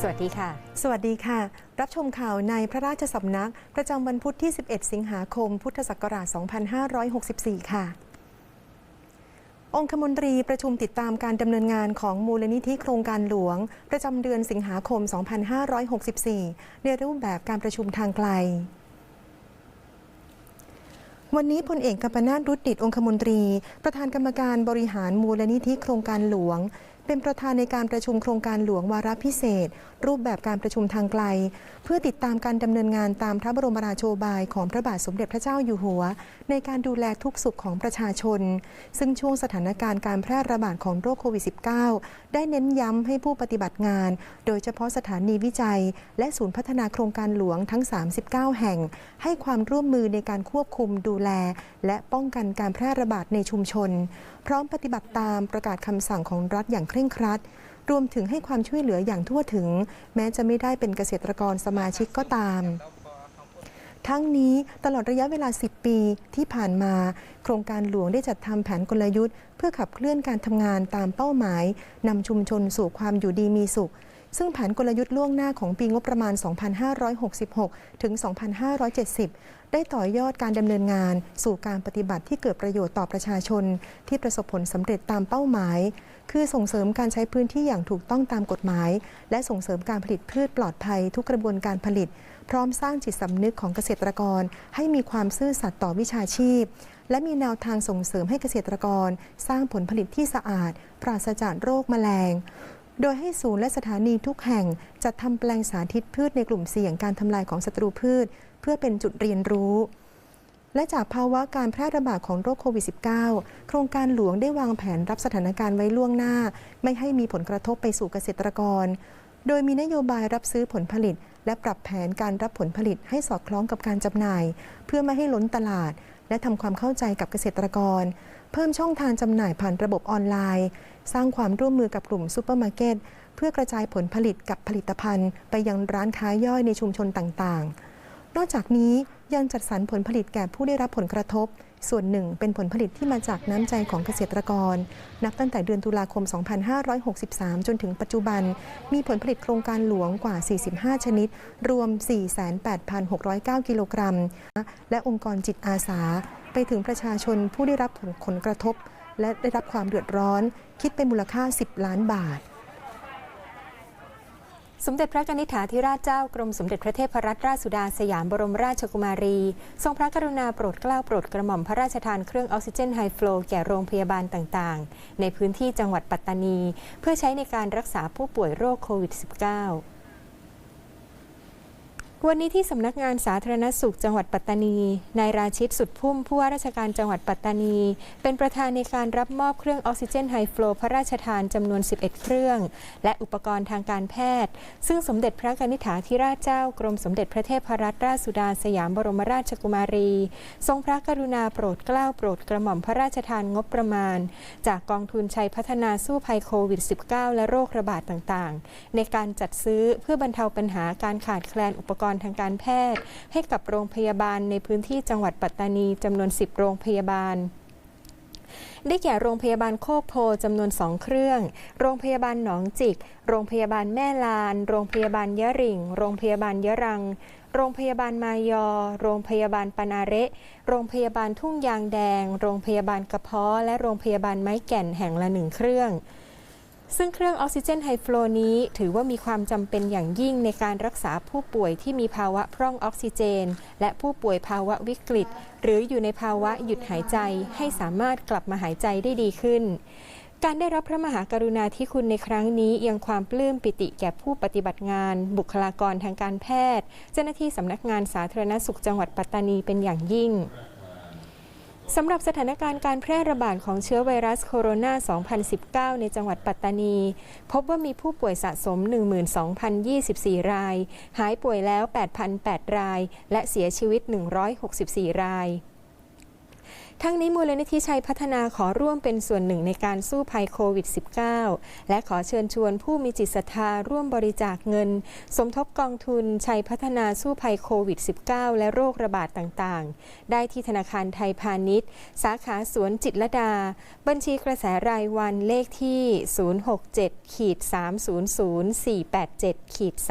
สวัสดีค่ะ สวัสดีค่ะ รับชมข่าวในพระราชสำนัก ประจำวันพุธที่ 11 สิงหาคม พุทธศักราช 2564 ค่ะ องคมนตรีประชุมติดตามการดำเนินงานของมูลนิธิโครงการหลวง ประจำเดือนสิงหาคม 2564 ในรูปแบบการประชุมทางไกลวันนี้พลเอกกัมปนาตรุดดิตองคมนตรี ประธานกรรมการบริหารมูลนิธิโครงการหลวง เป็นประธานในการประชุมโครงการหลวงวาระพิเศษ รูปแบบการประชุมทางไกล เพื่อติดตามการดำเนินงานตามพระบรมราโชบายของพระบาทสมเด็จพระเจ้าอยู่หัว ในการดูแลทุกสุขของประชาชน ซึ่งช่วงสถานการณ์การแพร่ระบาดของโรคโควิด -19 ได้เน้นย้ำให้ผู้ปฏิบัติงาน โดยเฉพาะสถานีวิจัย และศูนย์พัฒนาโครงการหลวงทั้ง 39 แห่ง ให้ความร่วมมือในการควบคุมดูแล และป้องกันการแพร่ระบาดในชุมชน พร้อมปฏิบัติตามประกาศคำสั่งของรัฐอย่างร่งครัด รวมถึงให้ความช่วยเหลืออย่างทั่วถึง แม้จะไม่ได้เป็นเกษตรกรสมาชิกก็ตาม ทั้งนี้ตลอดระยะเวลา 10 ปีที่ผ่านมา โครงการหลวงได้จัดทำแผนกลยุทธ์ เพื่อขับเคลื่อนการทำงานตามเป้าหมายนำชุมชนสู่ความอยู่ดีมีสุขซึ่งแผนกลยุทธ์ล่วงหน้าของปีงบประมาณ 2566 ถึง 2570 ได้ต่อยอดการดำเนินงาน สู่การปฏิบัติที่เกิดประโยชน์ต่อประชาชน ที่ประสบผลสำเร็จตามเป้าหมาย คือส่งเสริมการใช้พื้นที่อย่างถูกต้องตามกฎหมาย และส่งเสริมการผลิตพืชปลอดภัย ทุกกระบวนการผลิต พร้อมสร้างจิตสำนึกของเกษตรกร ให้มีความซื่อสัตย์ต่อวิชาชีพ และมีแนวทางส่งเสริมให้เกษตรกร สร้างผลผลิตที่สะอาด ปราศจากโรคแมลง โดยให้ศูนย์และสถานีทุกแห่งจัดทำแปลงสาธิตพืชในกลุ่มเสี่ยงการทำลายของศัตรูพืช เพื่อเป็นจุดเรียนรู้และจากภาวะการแพร่ระบาดของโรคโควิด -19 โครงการหลวงได้วางแผนรับสถานการณ์ไว้ล่วงหน้า ไม่ให้มีผลกระทบไปสู่เกษตรกร โดยมีนโยบายรับซื้อผลผลิต และปรับแผนการรับผลผลิตให้สอดคล้องกับการจำหน่าย เพื่อไม่ให้ล้นตลาด และทำความเข้าใจกับเกษตรกร เพิ่มช่องทางจำหน่ายผ่านระบบออนไลน์ สร้างความร่วมมือกับกลุ่มซูเปอร์มาร์เก็ตเพื่อกระจายผลผลิตกับผลิตภัณฑ์ ไปยังร้านค้าย่อยในชุมชนต่างๆ นอกจากนี้ยังจัดสรรผลผลิตแก่ผู้ได้รับผลกระทบ ส่วนหนึ่งเป็นผลผลิตที่มาจากน้ำใจของเกษตรกร นับตั้งแต่เดือนตุลาคม 2563 จนถึงปัจจุบัน มีผลผลิตโครงการหลวงกว่า 45 ชนิด รวม 48,609 กิโลกรัม และองค์กรจิตอาสา ไปถึงประชาชนผู้ได้รับผลกระทบ และได้รับความเดือดร้อน คิดเป็นมูลค่า 10 ล้านบาท สมเด็จพระนิธิถาธิราชเจ้ากรมสมเด็จพระเทพรัตนราชสุดาสยามบรมราชกุมารี ทรงพระกรุณาโปรดเกล้าโปรดกระหม่อมพระราชทานเครื่องออกซิเจนไฮฟลูแก่โรงพยาบาลต่างๆ ในพื้นที่จังหวัดปัตตานี เพื่อใช้ในการรักษาผู้ป่วยโรคโควิด -19 วันนี้ที่สำนักงานสาธารณสุขจังหวัดปัตตานี นายราชิตสุดพุ่มผู้ว่าราชการจังหวัดปัตตานี เป็นประธานในการรับมอบเครื่องออกซิเจนไฮฟลูพระราชทานจำนวน 11 เครื่อง และอุปกรณ์ทางการแพทย์ ซึ่งสมเด็จพระนิษฐาธิราชเจ้ากรมสมเด็จพระเทพรัตนราชสุดาสยามบรมราชกุมารี ทรงพระกรุณาโปรดเกล้าโปรดกระหม่อมพระราชทานงบประมาณ จากกองทุนชัยพัฒนาสู้ภัยโควิด -19 และโรคระบาดต่างๆ ในการจัดซื้อเพื่อบรรเทาปัญหาการขาดแคลนอุปกรณ์ทางการแพทย์ ให้กับโรงพยาบาลในพื้นที่จังหวัดปัตตานีจำนวน 10 โรงพยาบาลได้แก่โรงพยาบาลโคกโพจำนวน 2 เครื่อง โรงพยาบาลหนองจิก โรงพยาบาลแม่ลาน โรงพยาบาลยะริ่ง โรงพยาบาลยะรัง โรงพยาบาลมายอ โรงพยาบาลปนาเระ โรงพยาบาลทุ่งยางแดง โรงพยาบาลกระเพาะ และโรงพยาบาลไม้แก่นแห่งละหนึ่งเครื่อง ซึ่งเครื่องออกซิเจนไฮฟลูนี้ถือว่ามีความจำเป็นอย่างยิ่งในการรักษาผู้ป่วยที่มีภาวะพร่องออกซิเจน และผู้ป่วยภาวะวิกฤต หรืออยู่ในภาวะหยุดหายใจให้สามารถกลับมาหายใจได้ดีขึ้น การได้รับพระมหากรุณาธิคุณในครั้งนี้ยังความปลื้มปิติแก่ผู้ปฏิบัติงาน บุคลากรทางการแพทย์ เจ้าหน้าที่สำนักงานสาธารณสุขจังหวัดปัตตานีเป็นอย่างยิ่ง สำหรับสถานการณ์การแพร่ระบาดของเชื้อไวรัสโคโรนา 2019 ในจังหวัดปัตตานี พบว่ามีผู้ป่วยสะสม 12,024 ราย หายป่วยแล้ว 8,008 ราย และเสียชีวิต 164 ราย ทั้งนี้มูลนิธิชัยพัฒนาขอร่วมเป็นส่วนหนึ่งในการสู้ภัยโควิด -19 และขอเชิญชวนผู้มีจิตศรัทธาร่วมบริจาคเงิน สมทบกองทุนชัยพัฒนาสู้ภัยโควิด -19 และโรคระบาดต่างๆ ได้ที่ธนาคารไทยพาณิชย์ สาขาสวนจิตรดา บัญชีกระแสรายวันเลขที่ 067ขีด300 487ขีด3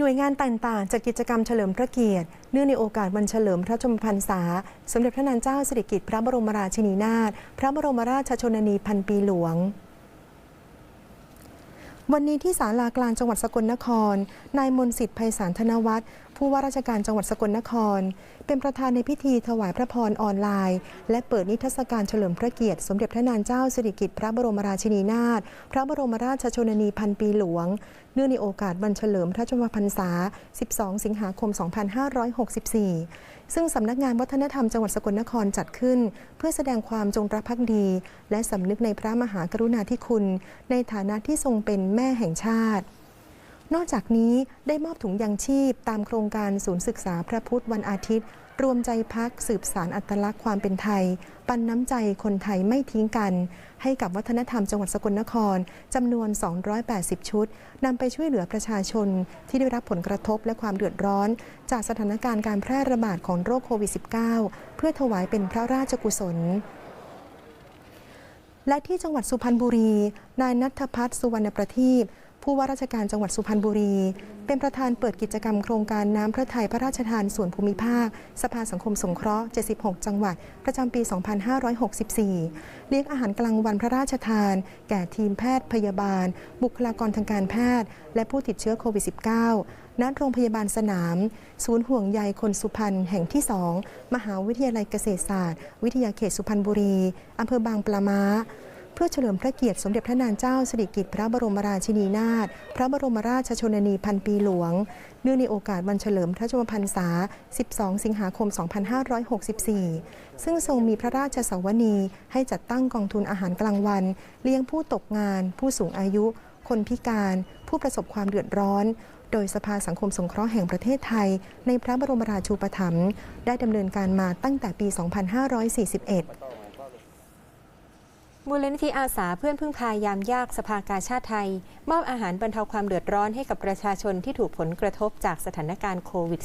หน่วยงานต่างๆจัดกิจกรรมเฉลิมพระเกียรติ เนื่องในโอกาสวันเฉลิมพระชนมพรรษา สมเด็จพระนางเจ้าสิริกิติ์พระบรมราชินีนาถพระบรมราชชนนีพันปีหลวงวันนี้ที่ศาลากลางจังหวัดสกลนคร นายมนสิทธิ์ไพศาลธนวัฒน์ ผู้ว่าราชการจังหวัดสกลนคร เป็นประธานในพิธีถวายพระพรออนไลน์ และเปิดนิทรรศการเฉลิมพระเกียรติ สมเด็จพระนางเจ้าสิริกิติ์พระบรมราชินีนาถพระบรมราชชนนีพันปีหลวง เนื่องในโอกาสวันเฉลิมพระชนมพรรษา 12 สิงหาคม 2564 ซึ่งสำนักงานวัฒนธรรมจังหวัดสกลนครจัดขึ้น เพื่อแสดงความจงรักภักดี และสำนึกในพระมหากรุณาธิคุณ ในฐานะที่ทรงเป็นแม่แห่งชาติ นอกจากนี้ได้มอบถุงยางชีพ ตามโครงการศูนย์ศึกษาพระพุทธวันอาทิตย์ รวมใจพักสืบสารอัตลักษณ์ความเป็นไทย ปันน้ำใจคนไทยไม่ทิ้งกัน ให้กับวัฒนธรรมจังหวัดสกลนครจำนวน 280 ชุดนำไปช่วยเหลือประชาชน ที่ได้รับผลกระทบและความเดือดร้อน จากสถานการณ์การแพร่ระบาดของโรคโควิด -19 เพื่อถวายเป็นพระราชกุศลและที่จังหวัดสุพรรณบุรี นายนัทพัฒน์สุวรรณประทีป ผู้ว่าราชการจังหวัดสุพรรณบุรี เป็นประธานเปิดกิจกรรมโครงการน้ำพระทัยพระราชทานส่วนภูมิภาค สภาสังคมสงเคราะห์ 76 จังหวัด ประจำปี 2564 เลี้ยงอาหารกลางวันพระราชทาน แก่ทีมแพทย์พยาบาล บุคลากรทางการแพทย์ และผู้ติดเชื้อโควิด -19 ณ โรงพยาบาลสนาม ศูนย์ห่วงใยคนสุพรรณแห่งที่ 2 มหาวิทยาลัยเกษตรศาสตร์ วิทยาเขตสุพรรณบุรีอำเภอบางปลาม้า เพื่อเฉลิมพระเกียรติสมเด็จพระนางเจ้าสิริกิติ์พระบรมราชินีนาถพระบรมราชชนนีพันปีหลวง เนื่องในโอกาสวันเฉลิมพระชนมพรรษา 12 สิงหาคม 2564 ซึ่งทรงมีพระราชสวนีให้จัดตั้งกองทุนอาหารกลางวัน เลี้ยงผู้ตกงาน ผู้สูงอายุ คนพิการ ผู้ประสบความเดือดร้อนโดยสภาสังคมสงเคราะห์แห่งประเทศไทย ในพระบรมราชูปถัมภ์ได้ดำเนินการมาตั้งแต่ปี 2541 มูลนิธิอาสาเพื่อนพึ่งพายามยากสภากาชาติไทย มอบอาหารบรรเทาความเดือดร้อนให้กับประชาชนที่ถูกผลกระทบจากสถานการณ์โควิด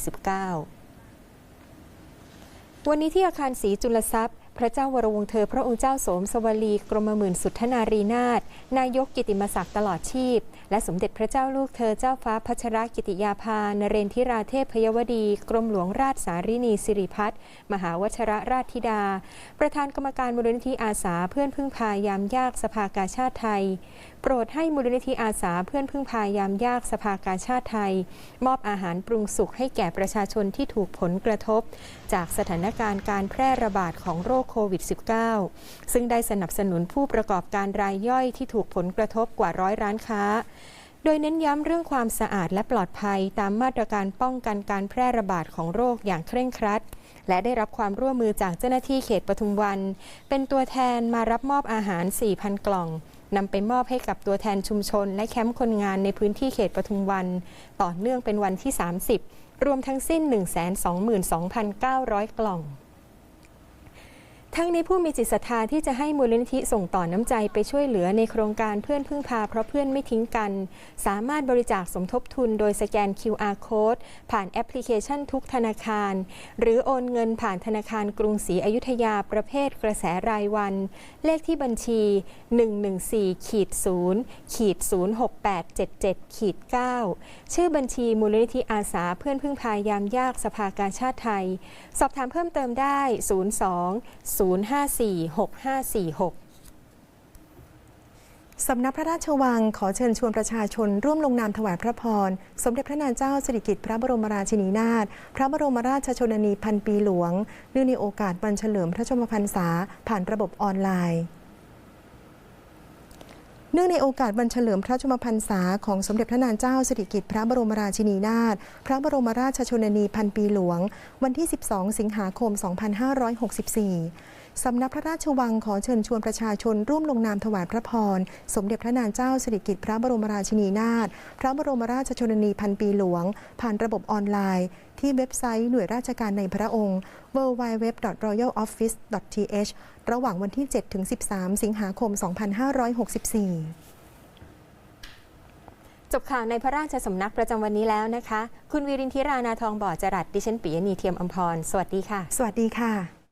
-19 วันนี้ที่อาคารศรีจุลทรัพย์ พระเจ้าวรวงเธอ พระองค์เจ้าโสมสวลีกรมหมื่นสุทธนารีนาถนายกกิติมศักดิ์ตลอดชีพ และสมเด็จพระเจ้าลูกเธอเจ้าฟ้าพัชรกิติยาภานเรนทิราเทพพยวดี กรมหลวงราชสารินีสิริพัฒน์มหาวชรราชธิดา ประธานกรรมการมูลนิธิอาสาเพื่อนพึ่งพายามยากสภากาชาติไทย โปรดให้มูลนิธิอาสาเพื่อนพึ่งพายามยากสภากาชาติไทย มอบอาหารปรุงสุกให้แก่ประชาชนที่ถูกผลกระทบ จากสถานการณ์การแพร่ระบาดของโรคโควิด -19 ซึ่งได้สนับสนุนผู้ประกอบการรายย่อยที่ถูกผลกระทบกว่าร้อยร้านค้าโดยเน้นย้ำเรื่องความสะอาดและปลอดภัยตามมาตรการป้องกันการแพร่ระบาดของโรคอย่างเคร่งครัด และได้รับความร่วมมือจากเจ้าหน้าที่เขตปทุมวัน เป็นตัวแทนมารับมอบอาหาร 4,000 กล่อง นำไปมอบให้กับตัวแทนชุมชน และแคมป์คนงานในพื้นที่เขตปทุมวัน ต่อเนื่องเป็นวันที่ 30 รวมทั้งสิ้น 122,900 กล่อง ทั้งนี้ผู้มีจิตศรัทธาที่จะให้มูลนิธิส่งต่อน้ำใจไปช่วยเหลือในโครงการเพื่อนพึ่งพาเพราะเพื่อนไม่ทิ้งกัน สามารถบริจาคสมทบทุนโดยสแกน QR Code ผ่านแอปพลิเคชันทุกธนาคาร หรือโอนเงินผ่านธนาคารกรุงศรีอยุธยาประเภทกระแสรายวัน เลขที่บัญชี 114ขีด0ขีด06877ขีด9ชื่อบัญชีมูลนิธิอาสาเพื่อนพึ่งพายามยากสภากาชาติไทย สอบถามเพิ่มเติมได้ 02 054 6546สำนักพระราชวังขอเชิญชวนประชาชนร่วมลงนามถวายพระพร สมเด็จพระนางเจ้าสิริกิติ์พระบรมราชินีนาถพระบรมราชชนนีพันปีหลวงเนื่องในโอกาสวันเฉลิมพระชนมพรรษาผ่านระบบออนไลน์ เนื่องในโอกาสวันเฉลิมพระชมพรรษาของสมเด็จพระนางเจ้าสิริกิติ์พระบรมราชินีนาถพระบรมราชชนนีพันปีหลวง วันที่ 12 สิงหาคม 2564 สำนักพระราชวังขอเชิญชวนประชาชนร่วมลงนามถวายพระพร สมเด็จพระนางเจ้าสิริกิติ์พระบรมราชินีนาถพระบรมราชชนนีพันปีหลวง ผ่านระบบออนไลน์ ที่เว็บไซต์หน่วยราชการในพระองค์ www.royaloffice.th ระหว่างวันที่ 7-13 สิงหาคม 2564จบข่าวในพระราชสำนักประจำวันนี้แล้วนะคะ คุณวีรินทิรานาทองบ่อจรัสดิฉันปิยณีเทียมอมพร สวัสดีค่ะ สวัสดีค่ะ